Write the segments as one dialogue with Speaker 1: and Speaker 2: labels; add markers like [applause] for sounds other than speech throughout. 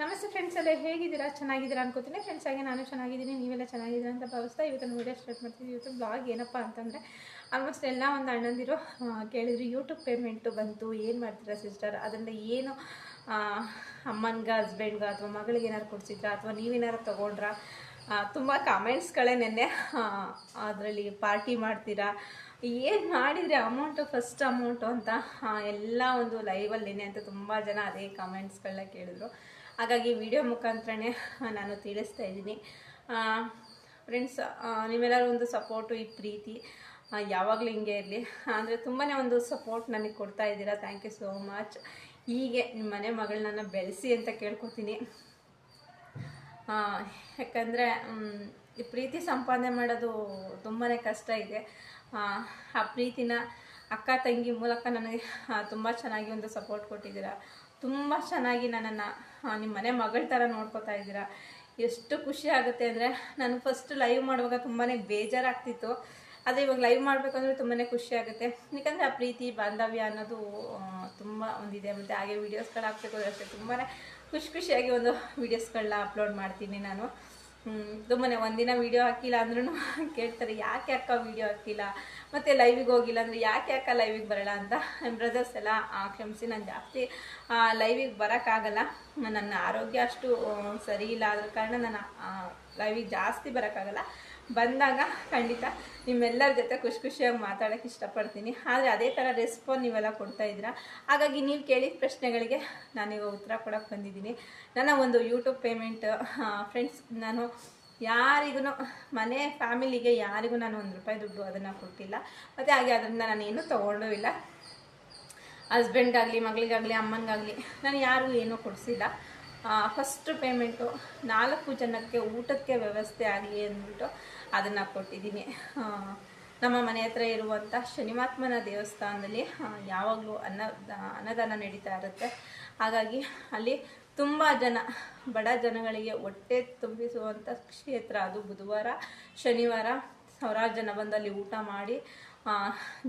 Speaker 1: ನಮಸ್ತೆ ಫ್ರೆಂಡ್ಸ್ ಎಲ್ಲ, ಹೇಗಿದ್ದೀರಾ? ಚೆನ್ನಾಗಿದ್ದೀರಾ ಅನ್ಕೋತೀನಿ. ಫ್ರೆಂಡ್ಸ್ ಹಾಗೆ ನಾನು ಚೆನ್ನಾಗಿದ್ದೀನಿ, ನೀವೆಲ್ಲ ಚೆನ್ನಾಗಿದ್ದೀರಾ ಅಂತ ಭಾವಿಸ್ತಾ ಇವತ್ತು ವೀಡಿಯೋ ಸ್ಟಾರ್ಟ್ ಮಾಡ್ತೀನಿ ಇವತ್ತು ಬ್ಲಾಗ್ ಏನಪ್ಪ ಅಂತಂದರೆ ಆಲ್ಮೋಸ್ಟ್ ಎಲ್ಲ ಒಂದು ಅಣ್ಣಂದಿರು ಕೇಳಿದ್ರು ಯೂಟ್ಯೂಬ್ ಪೇಮೆಂಟು ಬಂತು, ಏನು ಮಾಡ್ತೀರಾ ಸಿಸ್ಟರ್ ಅದರಿಂದ ಏನು ಅಮ್ಮನಿಗೆ ಹಸ್ಬೆಂಡ್ಗೆ ಅಥವಾ ಮಗಳಿಗೆ ಏನಾರು ಕೊಡ್ಸಿದ್ರಾ? ಅಥವಾ ನೀವೇನಾರು ತೊಗೊಂಡ್ರಾ? ತುಂಬ ಕಾಮೆಂಟ್ಸ್ಗಳೇ ನೆನ್ನೆ ಅದರಲ್ಲಿ ಪಾರ್ಟಿ ಮಾಡ್ತೀರಾ? ಏನು ಮಾಡಿದರೆ? ಅಮೌಂಟು ಫಸ್ಟ್ ಅಮೌಂಟು ಅಂತ ಎಲ್ಲ ಒಂದು ಲೈವಲ್ಲಿ ನೆನೆ ಅಂತ ತುಂಬ ಜನ ಅದೇ ಕಾಮೆಂಟ್ಸ್ಗಳನ್ನ ಕೇಳಿದ್ರು. ಹಾಗಾಗಿ ವಿಡಿಯೋ ಮುಖಾಂತರನೇ ನಾನು ತಿಳಿಸ್ತಾ ಇದ್ದೀನಿ. ಫ್ರೆಂಡ್ಸ್ ನಿಮ್ಮೆಲ್ಲರೂ ಒಂದು ಸಪೋರ್ಟು ಈ ಪ್ರೀತಿ ಯಾವಾಗಲೂ ಹಿಂಗೆ ಇರಲಿ. ಅಂದರೆ ತುಂಬಾ ಒಂದು ಸಪೋರ್ಟ್ ನನಗೆ ಕೊಡ್ತಾ ಇದ್ದೀರಾ. ಥ್ಯಾಂಕ್ ಯು ಸೋ ಮಚ್ ಹೀಗೆ ನಿಮ್ಮ ಮನೆ ಮಗಳನ್ನ ಬೆಳೆಸಿ ಅಂತ ಕೇಳ್ಕೊತೀನಿ. ಯಾಕಂದರೆ ಈ ಪ್ರೀತಿ ಸಂಪಾದನೆ ಮಾಡೋದು ತುಂಬಾ ಕಷ್ಟ ಇದೆ. ಆ ಪ್ರೀತಿನ ಅಕ್ಕ ತಂಗಿ ಮೂಲಕ ನನಗೆ ತುಂಬ ಚೆನ್ನಾಗಿ ಒಂದು ಸಪೋರ್ಟ್ ಕೊಟ್ಟಿದ್ದೀರಾ. ತುಂಬ ಚೆನ್ನಾಗಿ ನನ್ನನ್ನು ನಿಮ್ಮ ಮನೆ ಮಗಳ ಥರ ನೋಡ್ಕೋತಾ ಇದ್ದೀರಾ. ಎಷ್ಟು ಖುಷಿ ಆಗುತ್ತೆ ಅಂದರೆ ನಾನು ಫಸ್ಟ್ ಲೈವ್ ಮಾಡುವಾಗ ತುಂಬಾ ಬೇಜಾರಾಗ್ತಿತ್ತು. ಆದರೆ ಇವಾಗ ಲೈವ್ ಮಾಡಬೇಕಂದ್ರೆ ತುಂಬಾ ಖುಷಿ ಆಗುತ್ತೆ. ಯಾಕಂದರೆ ಆ ಪ್ರೀತಿ, ಬಾಂಧವ್ಯ ಅನ್ನೋದು ತುಂಬ ಒಂದಿದೆ. ಮತ್ತು ಹಾಗೆ ವೀಡಿಯೋಸ್ಗಳು ಹಾಕ್ಬೇಕು ಅಷ್ಟೇ. ತುಂಬಾ ಖುಷಿ ಖುಷಿಯಾಗಿ ಒಂದು ವೀಡಿಯೋಸ್ಗಳನ್ನ ಅಪ್ಲೋಡ್ ಮಾಡ್ತೀನಿ ನಾನು. ತುಂಬಾ ಒಂದಿನ ವಿಡಿಯೋ ಹಾಕಿಲ್ಲ ಅಂದ್ರೂ [laughs] ಕೇಳ್ತಾರೆ, ಯಾಕೆ ಅಕ್ಕ ವಿಡಿಯೋ ಹಾಕಿಲ್ಲ? ಮತ್ತು ಲೈವಿಗೆ ಹೋಗಿಲ್ಲ ಅಂದರೆ ಯಾಕೆ ಅಕ್ಕ ಲೈವಿಗೆ ಬರೋಲ್ಲ? ಅಂತ. [laughs] ಬ್ರದರ್ಸ್ ಎಲ್ಲ ಕ್ಷಮಿಸಿ ನಾನು ಜಾಸ್ತಿ ಲೈವಿಗೆ ಬರೋಕ್ಕಾಗಲ್ಲ ನನ್ನ ಆರೋಗ್ಯ ಅಷ್ಟು ಸರಿ ಇಲ್ಲ ಆದ ಕಾರಣ ನಾನು ಲೈವಿಗೆ ಜಾಸ್ತಿ ಬರೋಕ್ಕಾಗಲ್ಲ. ಬಂದಾಗ ಖಂಡಿತ ನಿಮ್ಮೆಲ್ಲರ ಜೊತೆ ಖುಷಿ ಖುಷಿಯಾಗಿ ಮಾತಾಡೋಕ್ಕೆ ಇಷ್ಟಪಡ್ತೀನಿ. ಆದರೆ ಅದೇ ಥರ ರೆಸ್ಪಾನ್ಸ್ ನೀವೆಲ್ಲ ಕೊಡ್ತಾ ಇದ್ದೀರಾ? ಹಾಗಾಗಿ ನೀವು ಕೇಳಿದ ಪ್ರಶ್ನೆಗಳಿಗೆ ನಾನೀಗ ಉತ್ತರ ಕೊಡೋಕೆ ಬಂದಿದ್ದೀನಿ. ನನ್ನ ಒಂದು ಯೂಟ್ಯೂಬ್ ಪೇಮೆಂಟ್ ಫ್ರೆಂಡ್ಸ್ ನಾನು ಯಾರಿಗೂ ಮನೆ ಫ್ಯಾಮಿಲಿಗೆ ಯಾರಿಗೂ ನಾನು ಒಂದು ರೂಪಾಯಿ ದುಡ್ಡು ಅದನ್ನು ಕೊಟ್ಟಿಲ್ಲ. ಮತ್ತು ಹಾಗೆ ಅದರಿಂದ ನಾನು ಏನೂ ತೊಗೊಂಡೂ ಇಲ್ಲ. ಹಸ್ಬೆಂಡ್ಗಾಗಲಿ ಮಗಳಿಗಾಗಲಿ, ಅಮ್ಮನಿಗಾಗಲಿ ನಾನು ಯಾರಿಗೂ ಏನೂ ಕೊಡಿಸಿಲ್ಲ. ಫಸ್ಟ್ ಪೇಮೆಂಟು ನಾಲ್ಕು ಜನಕ್ಕೆ ಊಟಕ್ಕೆ ವ್ಯವಸ್ಥೆ ಆಗಲಿ ಅಂದ್ಬಿಟ್ಟು ಅದನ್ನು ಕೊಟ್ಟಿದ್ದೀನಿ. ನಮ್ಮ ಮನೆ ಹತ್ರ ಇರುವಂಥ ಶನಿಮಾತ್ಮನ ದೇವಸ್ಥಾನದಲ್ಲಿ ಯಾವಾಗಲೂ ಅನ್ನ ಅನ್ನದಾನ ನಡೀತಾ ಇರುತ್ತೆ. ಹಾಗಾಗಿ ಅಲ್ಲಿ ತುಂಬ ಜನ, ಬಡ ಜನಗಳಿಗೆ ಹೊಟ್ಟೆ ತುಂಬಿಸುವಂಥ ಕ್ಷೇತ್ರ ಅದು ಬುಧವಾರ, ಶನಿವಾರ. ಸಾವಿರಾರು ಜನ ಬಂದು ಊಟ ಮಾಡಿ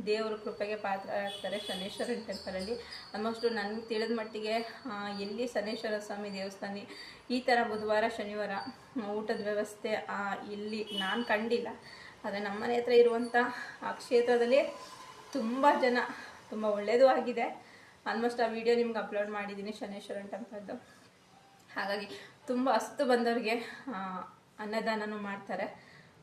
Speaker 1: ದೇವರ ಕೃಪೆಗೆ ಪಾತ್ರ ಆಗ್ತಾರೆ ಶನೇಶ್ವರನ ಟೆಂಪಲಲ್ಲಿ ಆಲ್ಮೋಸ್ಟು ನನಗೆ ತಿಳಿದ ಮಟ್ಟಿಗೆ ಎಲ್ಲಿ ಶನೇಶ್ವರ ಸ್ವಾಮಿ ದೇವಸ್ಥಾನ, ಈ ಥರ ಬುಧವಾರ, ಶನಿವಾರ, ಊಟದ ವ್ಯವಸ್ಥೆ ಇಲ್ಲಿ ನಾನು ಕಂಡಿಲ್ಲ. ಆದರೆ ನಮ್ಮ ಮನೆ ಹತ್ರ ಇರುವಂಥ ಆ ಕ್ಷೇತ್ರದಲ್ಲಿ ತುಂಬ ಜನ, ತುಂಬ ಒಳ್ಳೆಯದು ಆಗಿದೆ. ಆಲ್ಮೋಸ್ಟ್ ಆ ವಿಡಿಯೋ ನಿಮ್ಗೆ ಅಪ್ಲೋಡ್ ಮಾಡಿದ್ದೀನಿ ಶನೇಶ್ವರನ್ ಟೆಂಪಲ್ದು ಹಾಗಾಗಿ ತುಂಬ ಅಸ್ತು ಬಂದವ್ರಿಗೆ ಅನ್ನದಾನನೂ ಮಾಡ್ತಾರೆ.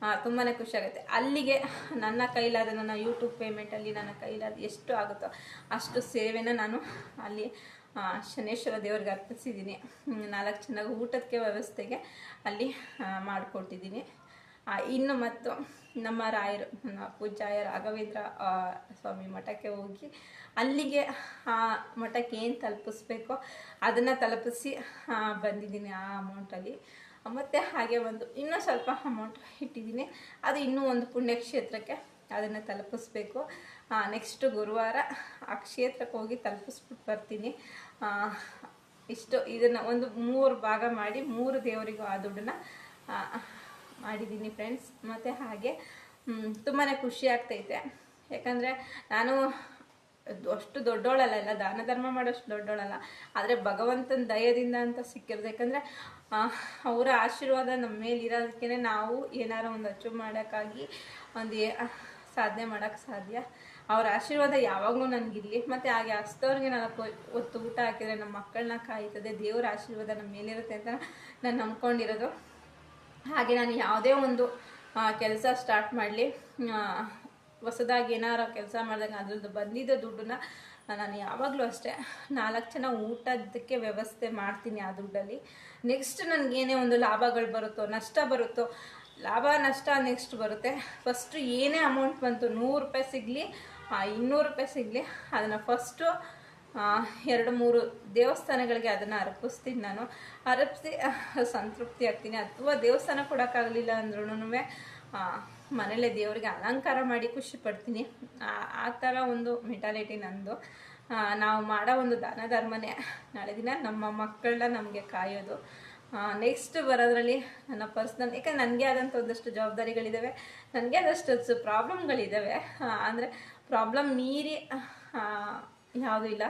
Speaker 1: ತುಂಬಾ ಖುಷಿ ಆಗುತ್ತೆ. ಅಲ್ಲಿಗೆ ನನ್ನ ಕೈಲಾದ, ನನ್ನ ಯೂಟ್ಯೂಬ್ ಪೇಮೆಂಟಲ್ಲಿ ನನ್ನ ಕೈಲಾದ ಎಷ್ಟು ಆಗುತ್ತೋ ಅಷ್ಟು ಸೇವೆನ ನಾನು ಅಲ್ಲಿ ಶನೇಶ್ವರ ದೇವ್ರಿಗೆ ಅರ್ಪಿಸಿದ್ದೀನಿ. ನಾಲ್ಕು ಚೆನ್ನಾಗಿ ಊಟಕ್ಕೆ ವ್ಯವಸ್ಥೆಗೆ ಅಲ್ಲಿ ಮಾಡಿಕೊಟ್ಟಿದ್ದೀನಿ. ಇನ್ನು ಮತ್ತು ನಮ್ಮ ರಾಯರು ಪೂಜ್ಯಾಯ ರಾಘವೇಂದ್ರ ಸ್ವಾಮಿ ಮಠಕ್ಕೆ ಹೋಗಿ ಅಲ್ಲಿಗೆ, ಆ, ಮಠಕ್ಕೆ ಏನು ತಲುಪಿಸ್ಬೇಕೋ ಅದನ್ನು ತಲುಪಿಸಿ ಬಂದಿದ್ದೀನಿ ಆ ಅಮೌಂಟಲ್ಲಿ ಮತ್ತು ಹಾಗೆ ಒಂದು ಇನ್ನೂ ಸ್ವಲ್ಪ ಅಮೌಂಟ್ ಇಟ್ಟಿದ್ದೀನಿ. ಅದು ಇನ್ನೂ ಒಂದು ಪುಣ್ಯಕ್ಷೇತ್ರಕ್ಕೆ ಅದನ್ನು ತಲುಪಿಸ್ಬೇಕು. ನೆಕ್ಸ್ಟ್ ಗುರುವಾರ ಆ ಕ್ಷೇತ್ರಕ್ಕೆ ಹೋಗಿ ತಲುಪಿಸ್ಬಿಟ್ಟು ಬರ್ತೀನಿ. ಇಷ್ಟು ಇದನ್ನು ಒಂದು ಮೂರು ಭಾಗ ಮಾಡಿ ಮೂರು ದೇವರಿಗೂ ಆ ದುಡ್ಡನ್ನ ಮಾಡಿದ್ದೀನಿ ಫ್ರೆಂಡ್ಸ್ ಮತ್ತು ಹಾಗೆ ತುಂಬಾ ಖುಷಿ ಆಗ್ತೈತೆ. ಯಾಕಂದರೆ ನಾನು ಅಷ್ಟು ದೊಡ್ಡೋಳಲ್ಲ, ಎಲ್ಲ ದಾನ ಧರ್ಮ ಮಾಡೋಷ್ಟು ದೊಡ್ಡೋಳಲ್ಲ. ಆದರೆ ಭಗವಂತನ ದಯದಿಂದ ಅಂತ ಸಿಕ್ಕಿರೋದು. ಯಾಕಂದರೆ ಅವರ ಆಶೀರ್ವಾದ ನಮ್ಮ ಮೇಲೆ ಇರೋದಕ್ಕೆ ನಾವು ಏನಾರು ಒಂದು ಅಚೀವ್ ಮಾಡೋಕ್ಕಾಗಿ ಒಂದು ಸಾಧನೆ ಮಾಡೋಕ್ಕೆ ಸಾಧ್ಯ. ಅವ್ರ ಆಶೀರ್ವಾದ ಯಾವಾಗಲೂ ನನಗಿರಲಿ. ಮತ್ತು ಹಾಗೆ ಹಸ್ತವ್ರಿಗೆ ನಾಲ್ಕು ಹೊತ್ತು ಊಟ ಹಾಕಿದರೆ ನಮ್ಮ ಮಕ್ಕಳನ್ನ ಕಾಯ್ತದೆ, ದೇವರ ಆಶೀರ್ವಾದ ನಮ್ಮ ಮೇಲಿರುತ್ತೆ ಅಂತ ನಾನು ನಂಬ್ಕೊಂಡಿರೋದು. ಹಾಗೆ ನಾನು ಯಾವುದೇ ಒಂದು ಕೆಲಸ ಸ್ಟಾರ್ಟ್ ಮಾಡಲಿ. ಹೊಸದಾಗಿ ಏನಾರ ಕೆಲಸ ಮಾಡಿದಾಗ ಅದ್ರದ್ದು ಬಂದಿದ್ದ ದುಡ್ಡನ್ನ ನಾನು ಯಾವಾಗಲೂ ಅಷ್ಟೇ ನಾಲ್ಕು ಜನ ಊಟದಕ್ಕೆ ವ್ಯವಸ್ಥೆ ಮಾಡ್ತೀನಿ ಆ ದುಡ್ಡಲ್ಲಿ. ನೆಕ್ಸ್ಟ್ ನನಗೇನೇ ಒಂದು ಲಾಭಗಳು ಬರುತ್ತೋ, ನಷ್ಟ ಬರುತ್ತೋ, ಲಾಭ, ನಷ್ಟ ನೆಕ್ಸ್ಟ್ ಬರುತ್ತೆ. ಫಸ್ಟು ಏನೇ ಅಮೌಂಟ್ ಬಂತು, ನೂರು ರೂಪಾಯಿ ಸಿಗಲಿ ಇನ್ನೂರು ರೂಪಾಯಿ ಸಿಗಲಿ, ಅದನ್ನು ಫಸ್ಟು ಎರಡು, ಮೂರು ದೇವಸ್ಥಾನಗಳಿಗೆ ಅದನ್ನು ಅರ್ಪಿಸ್ತೀನಿ ನಾನು. ಅರ್ಪಿಸಿ, ಸಂತೃಪ್ತಿ ಆಗ್ತೀನಿ. ಅಥವಾ ದೇವಸ್ಥಾನ ಕೊಡೋಕ್ಕಾಗಲಿಲ್ಲ ಅಂದ್ರೂ ಮನೇಲೆ ದೇವರಿಗೆ ಅಲಂಕಾರ ಮಾಡಿ ಖುಷಿ ಪಡ್ತೀನಿ. ಆ- ಥರ ಒಂದು ಮೆಟಾಲಿಟಿ ನಂದು. ನಾವು ಮಾಡೋ ಒಂದು ದಾನ ಧರ್ಮನೇ. ನಾಳೆ ದಿನ ನಮ್ಮ ಮಕ್ಕಳನ್ನ ನಮಗೆ ಕಾಯೋದು. ನೆಕ್ಸ್ಟ್ ಬರೋದ್ರಲ್ಲಿ ನನ್ನ ಪರ್ಸ್ನಲ್ ಯಾಕಂದ್ರೆ ನನಗೆ ಆದಂಥ ಒಂದಷ್ಟು ಜವಾಬ್ದಾರಿಗಳಿದ್ದಾವೆ ನನಗೆ ಆದಷ್ಟು ಪ್ರಾಬ್ಲಮ್ಗಳಿದ್ದಾವೆ ಅಂದರೆ ಪ್ರಾಬ್ಲಮ್ ಮೀರಿ ಯಾವುದೂ ಇಲ್ಲ.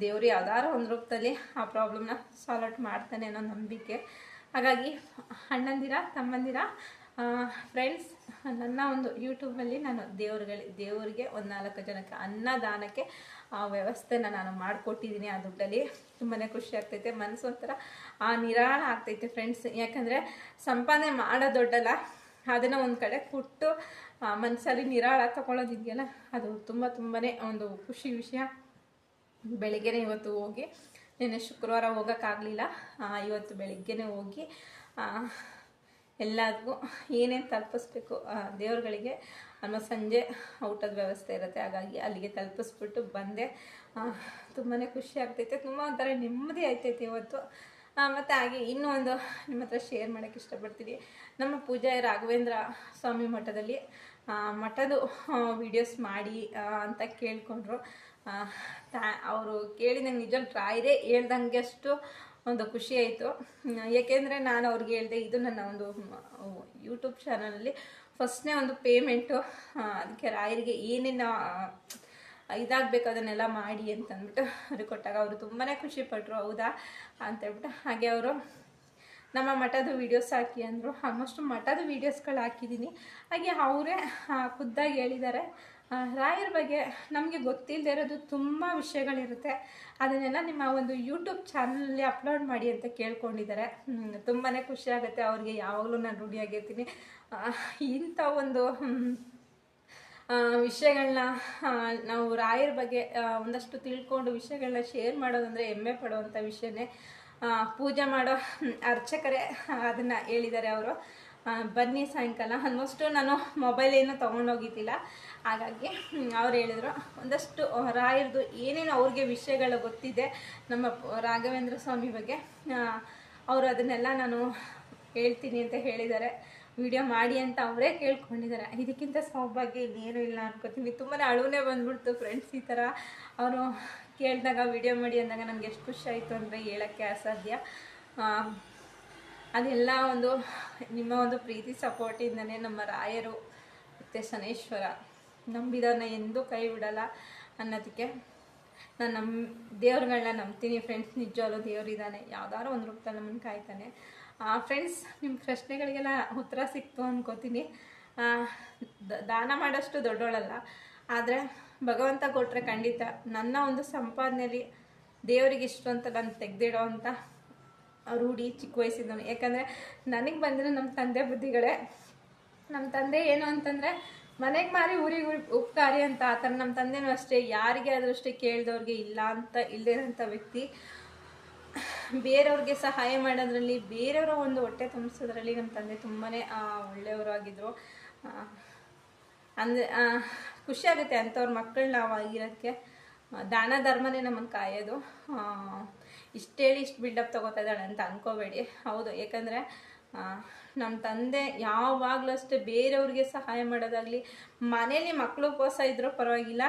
Speaker 1: ದೇವರು ಯಾವ್ದಾರ ಒಂದು ರೂಪದಲ್ಲಿ ಆ ಪ್ರಾಬ್ಲಮ್ನ ಸಾಲ್ವ್ ಔಟ್ ಮಾಡ್ತಾನೆ ಅನ್ನೋ ನಂಬಿಕೆ. ಹಾಗಾಗಿ ಅಣ್ಣಂದಿರ, ತಮ್ಮಂದಿರ ಫ್ರೆಂಡ್ಸ್ ನನ್ನ ಒಂದು ಯೂಟ್ಯೂಬಲ್ಲಿ ನಾನು ದೇವ್ರುಗಳಿ, ದೇವರಿಗೆ ಒಂದು ನಾಲ್ಕು ಜನಕ್ಕೆ ಅನ್ನದಾನಕ್ಕೆ ಆ ವ್ಯವಸ್ಥೆನ ನಾನು ಮಾಡಿಕೊಟ್ಟಿದ್ದೀನಿ. ಆ ದುಡ್ಡಲ್ಲಿ ತುಂಬಾ ಖುಷಿ ಆಗ್ತೈತೆ, ಮನಸ್ಸು ಒಂಥರ, ಆ ನಿರಾಳ ಆಗ್ತೈತೆ ಫ್ರೆಂಡ್ಸ್ ಯಾಕಂದರೆ ಸಂಪಾದನೆ ಮಾಡೋ ದೊಡ್ಡಲ್ಲ, ಅದನ್ನು ಒಂದು ಕಡೆ ಕೊಟ್ಟು ಮನಸ್ಸಲ್ಲಿ ನಿರಾಳ ತಗೊಳ್ಳೋದಿದೆಯಲ್ಲ ಅದು ತುಂಬ ತುಂಬಾ ಒಂದು ಖುಷಿ ವಿಷಯ. ಬೆಳಿಗ್ಗೆನೇ ಇವತ್ತು ಹೋಗಿ, ನಿನ್ನೆ ಶುಕ್ರವಾರ ಹೋಗೋಕ್ಕಾಗಲಿಲ್ಲ. ಇವತ್ತು ಬೆಳಿಗ್ಗೆನೇ ಹೋಗಿ ಎಲ್ಲದಕ್ಕೂ ಏನೇನು ತಲುಪಿಸ್ಬೇಕು ದೇವರುಗಳಿಗೆ ಆಮೇಲೆ ಸಂಜೆ ಊಟದ ವ್ಯವಸ್ಥೆ ಇರುತ್ತೆ. ಹಾಗಾಗಿ ಅಲ್ಲಿಗೆ ತಲುಪಿಸ್ಬಿಟ್ಟು ಬಂದೆ. ತುಂಬಾ ಖುಷಿ ಆಗ್ತೈತೆ. ತುಂಬ ಒಂಥರ ನೆಮ್ಮದಿ ಆಯ್ತೈತೆ ಇವತ್ತು. ಮತ್ತು ಹಾಗೆ ಇನ್ನೂ ಒಂದು ನಿಮ್ಮ ಹತ್ರ ಶೇರ್ ಮಾಡೋಕ್ಕೆ ಇಷ್ಟಪಡ್ತೀನಿ. ನಮ್ಮ ಪೂಜಾ ರಾಘವೇಂದ್ರ ಸ್ವಾಮಿ ಮಠದಲ್ಲಿ ಮಠದ ಮಠದು ವಿಡಿಯೋಸ್ ಮಾಡಿ ಅಂತ ಕೇಳಿಕೊಂಡ್ರು. ಅವರು ಕೇಳಿ ನಂಗೆ ನಿಜ ರಾಯರೇ ಹೇಳ್ದಂಗೆ ಅಷ್ಟು ಒಂದು ಖುಷಿ ಆಯಿತು. ಏಕೆಂದರೆ ನಾನು ಅವ್ರಿಗೆ ಹೇಳಿದೆ, ಇದು ನನ್ನ ಒಂದು ಯೂಟ್ಯೂಬ್ ಚಾನಲಲ್ಲಿ ಫಸ್ಟ್ನೇ ಒಂದು ಪೇಮೆಂಟು ಅದಕ್ಕೆ ರಾಯರಿಗೆ ಏನೇನು ಇದಾಗಬೇಕು ಅದನ್ನೆಲ್ಲ ಮಾಡಿ ಅಂತಂದ್ಬಿಟ್ಟು ಅವ್ರಿಗೆ ಕೊಟ್ಟಾಗ ಅವರು ತುಂಬಾ ಖುಷಿಪಟ್ಟರು ಹೌದಾ? ಅಂತೇಳ್ಬಿಟ್ಟು ಹಾಗೆ ಅವರು ನಮ್ಮ ಮಠದ ವೀಡಿಯೋಸ್ ಹಾಕಿ ಅಂದರು. ಆಲ್ಮೋಸ್ಟ್ ಮಠದ ವೀಡಿಯೋಸ್ಗಳು ಹಾಕಿದ್ದೀನಿ ಹಾಗೆ ಅವರೇ ಖುದ್ದಾಗಿ ಹೇಳಿದ್ದಾರೆ. ರಾಯರ ಬಗ್ಗೆ ನಮಗೆ ಗೊತ್ತಿಲ್ಲದೆ ಇರೋದು ತುಂಬ ವಿಷಯಗಳಿರುತ್ತೆ. ಅದನ್ನೆಲ್ಲ ನಿಮ್ಮ ಒಂದು ಯೂಟ್ಯೂಬ್ ಚಾನಲಲ್ಲಿ ಅಪ್ಲೋಡ್ ಮಾಡಿ ಅಂತ ಕೇಳ್ಕೊಂಡಿದ್ದಾರೆ. ತುಂಬಾ ಖುಷಿ ಆಗುತ್ತೆ. ಅವ್ರಿಗೆ ಯಾವಾಗಲೂ ನಾನು ರೂಢಿಯಾಗಿರ್ತೀನಿ ಇಂಥ ಒಂದು ವಿಷಯಗಳನ್ನ ನಾವು ರಾಯರ ಬಗ್ಗೆ ಒಂದಷ್ಟು ತಿಳ್ಕೊಂಡು ವಿಷಯಗಳನ್ನ ಶೇರ್ ಮಾಡೋದಂದರೆ ಹೆಮ್ಮೆ ಪಡುವಂಥ ವಿಷಯನೇ. ಪೂಜೆ ಮಾಡೋ ಅರ್ಚಕರೇ ಅದನ್ನು ಹೇಳಿದ್ದಾರೆ ಅವರು. ಬನ್ನಿ ಸಾಯಂಕಾಲ. ಆಲ್ಮೋಸ್ಟು ನಾನು ಮೊಬೈಲ್ ಏನೂ ತೊಗೊಂಡೋಗಿದ್ದಿಲ್ಲ. ಹಾಗಾಗಿ ಅವ್ರು ಹೇಳಿದ್ರು, ಒಂದಷ್ಟು ರಾಯರದು ಏನೇನು ಅವ್ರಿಗೆ ವಿಷಯಗಳು ಗೊತ್ತಿದೆ ನಮ್ಮ ರಾಘವೇಂದ್ರ ಸ್ವಾಮಿ ಬಗ್ಗೆ ಅವರು ಅದನ್ನೆಲ್ಲ ನಾನು ಹೇಳ್ತೀನಿ ಅಂತ ಹೇಳಿದ್ದಾರೆ. ವಿಡಿಯೋ ಮಾಡಿ ಅಂತ ಅವರೇ ಕೇಳ್ಕೊಂಡಿದ್ದಾರೆ. ಇದಕ್ಕಿಂತ ಸೌಭಾಗ್ಯ ಇನ್ನೇನು ಇಲ್ಲ ಅನ್ಕೋತೀನಿ. ತುಂಬಾ ಅಳುವೇ ಬಂದ್ಬಿಡ್ತು ಫ್ರೆಂಡ್ಸ್ ಈ ಥರ. ಅವರು ಕೇಳಿದಾಗ, ವಿಡಿಯೋ ಮಾಡಿ ಅಂದಾಗ ನನಗೆ ಎಷ್ಟು ಖುಷಿ ಆಯಿತು ಅಂದರೆ ಹೇಳೋಕ್ಕೆ ಅಸಾಧ್ಯ. ಅದೆಲ್ಲ ಒಂದು ನಿಮ್ಮ ಒಂದು ಪ್ರೀತಿ ಸಪೋರ್ಟಿಂದನೇ ನಮ್ಮ ರಾಯರು ಮತ್ತು ಶನೇಶ್ವರ ನಂಬಿದವ್ರನ್ನ ಎಂದೂ ಕೈ ಬಿಡಲ್ಲ ಅನ್ನೋದಕ್ಕೆ ನಾನು ನಮ್ಮ ದೇವ್ರುಗಳನ್ನ ನಂಬ್ತೀನಿ. ಫ್ರೆಂಡ್ಸ್ ನಿಜವಾಗ್ಲೂ ದೇವರಿದ್ದಾನೆ. ಯಾವ್ದಾದ್ರು ಒಂದು ರೂಪದಲ್ಲಿ ನಮ್ಮನ್ನು ಕಾಯ್ತಾನೆ. ಫ್ರೆಂಡ್ಸ್ ನಿಮ್ಮ ಪ್ರಶ್ನೆಗಳಿಗೆಲ್ಲ ಉತ್ತರ ಸಿಕ್ತು ಅಂದ್ಕೋತೀನಿ ದಾನ ಮಾಡೋಷ್ಟು ದೊಡ್ಡೋಳಲ್ಲ. ಆದರೆ ಭಗವಂತ ಕೊಟ್ಟರೆ ಖಂಡಿತ ನನ್ನ ಒಂದು ಸಂಪಾದನೆಯಲ್ಲಿ ದೇವರಿಗೆ ಇಷ್ಟು ಅಂತ ನಾನು ತೆಗೆದಿಡೋ ಅಂತ ರೂಢಿ ಚಿಕ್ಕ ವಯಸ್ಸಿದ್ದವನು ಯಾಕಂದರೆ ನನಗೆ ಬಂದಿರೋ ನಮ್ಮ ತಂದೆ ಬುದ್ಧಿಗಳೇ ನಮ್ಮ ತಂದೆ ಏನು ಅಂತಂದರೆ, ಮನೆಗೆ ಮಾರಿ ಊರಿಗೆ ಊರಿ ಉಪಕಾರಿ ಅಂತ, ಆ ಥರ ನಮ್ಮ ತಂದೆನೂ ಅಷ್ಟೇ. ಯಾರಿಗೆ ಆದರೂ ಅಷ್ಟೇ ಕೇಳಿದವ್ರಿಗೆ ಇಲ್ಲ ಅಂತ ಇಲ್ಲದಿರೋಂಥ ವ್ಯಕ್ತಿ. ಬೇರೆಯವ್ರಿಗೆ ಸಹಾಯ ಮಾಡೋದ್ರಲ್ಲಿ, ಬೇರೆಯವರ ಒಂದು ಹೊಟ್ಟೆ ತುಂಬಿಸೋದ್ರಲ್ಲಿ ನಮ್ಮ ತಂದೆ ತುಂಬಾ ಒಳ್ಳೆಯವರು ಆಗಿದ್ದರು ಅಂದರೆ ಖುಷಿಯಾಗುತ್ತೆ ಅಂಥವ್ರ ಮಕ್ಕಳು ನಾವು ಆಗಿರೋಕ್ಕೆ. ದಾನ ಧರ್ಮನೇ ನಮ್ಮನ್ನು ಕಾಯೋದು. ಇಷ್ಟೇಳಿ ಇಷ್ಟು ಬಿಲ್ಡಪ್ ತಗೋತಾ ಇದ್ದಾಳೆ ಅಂತ ಅನ್ಕೋಬೇಡಿ. ಹೌದು ಯಾಕಂದರೆ ನಮ್ಮ ತಂದೆ ಯಾವಾಗಲೂ ಅಷ್ಟೇ ಬೇರೆಯವ್ರಿಗೆ ಸಹಾಯ ಮಾಡೋದಾಗಲಿ ಮನೇಲಿ ಮಕ್ಕಳು ಉಪವಾಸ ಇದ್ರೂ ಪರವಾಗಿಲ್ಲ,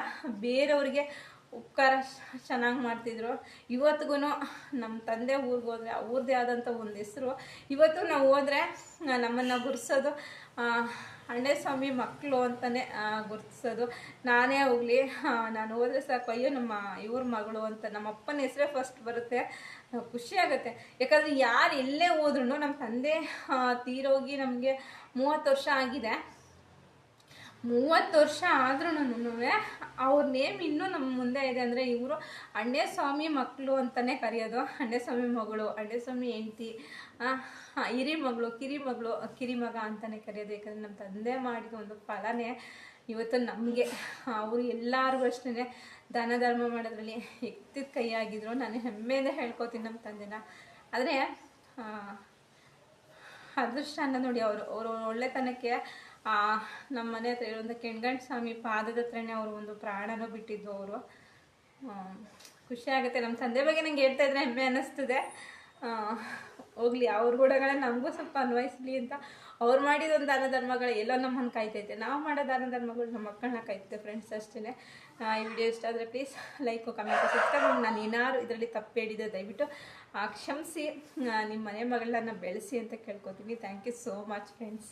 Speaker 1: ಬೇರೆಯವ್ರಿಗೆ ಉಪಕಾರ ಚೆನ್ನಾಗಿ ಮಾಡ್ತಿದ್ರು. ಇವತ್ತಿಗೂ ನಮ್ಮ ತಂದೆ ಊರಿಗೆ ಹೋದರೆ ಅವ್ರದ್ದೇ ಆದಂಥ ಒಂದು ಹೆಸರು. ಇವತ್ತು ನಾವು ಹೋದರೆ ನಮ್ಮನ್ನು ಗುರ್ಸೋದು ಅಣ್ಣೆ ಸ್ವಾಮಿ ಮಕ್ಕಳು ಅಂತಲೇ ಗುರ್ತಿಸೋದು. ನಾನೇ ಹೋಗಲಿ. ನಾನು ಹೋದರೆ ಸಾಕು. ಅಯ್ಯೋ, ನಮ್ಮ ಇವ್ರ ಮಗಳು ಅಂತ. ನಮ್ಮ ಅಪ್ಪನ ಹೆಸರೇ ಫಸ್ಟ್ ಬರುತ್ತೆ. ಖುಷಿ ಆಗುತ್ತೆ. ಯಾಕಂದರೆ ಯಾರು ಎಲ್ಲೇ ಹೋದ್ರೂ ನಮ್ಮ ತಂದೆ ತೀರೋಗಿ ನಮಗೆ ಮೂವತ್ತು ವರ್ಷ ಆಗಿದೆ. ಮೂವತ್ತು ವರ್ಷ ಆದ್ರೂ ಅವ್ರ ನೇಮ್ ಇನ್ನೂ ನಮ್ಮ ಮುಂದೆ ಇದೆ ಅಂದರೆ ಇವರು ಅಣ್ಣೆ ಸ್ವಾಮಿ ಮಕ್ಕಳು ಅಂತಲೇ ಕರೆಯೋದು. ಅಣ್ಣೆ ಸ್ವಾಮಿ ಮಗಳು ಅಣ್ಣೆ ಸ್ವಾಮಿ ಹೆಂಡ್ತಿ ಹಿರಿ ಮಗಳು, ಕಿರಿ ಮಗಳು, ಕಿರಿ ಮಗ ಅಂತಲೇ ಕರೆಯೋದು. ಯಾಕಂದರೆ ನಮ್ಮ ತಂದೆ ಮಾಡಿದ ಒಂದು ಫಲನೇ ಇವತ್ತು ನಮಗೆ. ಅವರು ಎಲ್ಲರಿಗೂ ಅಷ್ಟೇ ದಾನ ಧರ್ಮ ಮಾಡೋದ್ರಲ್ಲಿ ಎತ್ತಿದ ಕೈ ಆಗಿದ್ರು ನಾನು ಹೆಮ್ಮೆಯಿಂದ ಹೇಳ್ಕೊತೀನಿ ನಮ್ಮ ತಂದೆನ. ಆದರೆ ಅದೃಷ್ಟ ಅನ್ನೋದು ನೋಡಿ ಅವರು. ಅವರು ಒಳ್ಳೆತನಕ್ಕೆ ನಮ್ಮ ಮನೆ ಹತ್ರ ಇರುವಂಥ ಕೆಣ್ಗಂಡು ಸ್ವಾಮಿ ಪಾದದ ಹತ್ರನೇ ಅವರು ಒಂದು ಪ್ರಾಣನೂ ಬಿಟ್ಟಿದ್ದು ಅವರು. ಖುಷಿ ಆಗುತ್ತೆ. ನಮ್ಮ ತಂದೆ ಬಗ್ಗೆ ನಂಗೆ ಹೇಳ್ತಾ ಇದ್ರೆ ಹೆಮ್ಮೆ ಅನ್ನಿಸ್ತದೆ ಆ, ಹೋಗ್ಲಿ ಅವ್ರ ಗುಣಗಳೇ ನಮಗೂ ಸ್ವಲ್ಪ ಅನ್ವಯಿಸ್ಲಿ ಅಂತ. ಅವ್ರು ಮಾಡಿದ ಒಂದು ದಾನ ಧರ್ಮಗಳು ಎಲ್ಲೋ ನಮ್ಮನ್ನು ಕಾಯ್ತೈತೆ. ನಾವು ಮಾಡೋ ದಾನ ಧರ್ಮಗಳು ನಮ್ಮ ಮಕ್ಕಳನ್ನ ಕಾಯ್ತೈತೆ ಫ್ರೆಂಡ್ಸ್ ಅಷ್ಟೇ ಈ ವಿಡಿಯೋ ಇಷ್ಟ ಆದರೆ ಪ್ಲೀಸ್ ಲೈಕು ಕಮೆಂಟ್ ಸಬ್ಸ್ಕ್ರೈಬ್ ನಾನು ಏನಾದ್ರು ಇದರಲ್ಲಿ ತಪ್ಪು ಹೇಳಿದೆ ದಯವಿಟ್ಟು ಆ, ಕ್ಷಮಿಸಿ ನಿಮ್ಮ ಮನೆ ಮಗಳನ್ನ ಬೆಳೆಸಿ ಅಂತ ಕೇಳ್ಕೊತೀನಿ. Thank you so much friends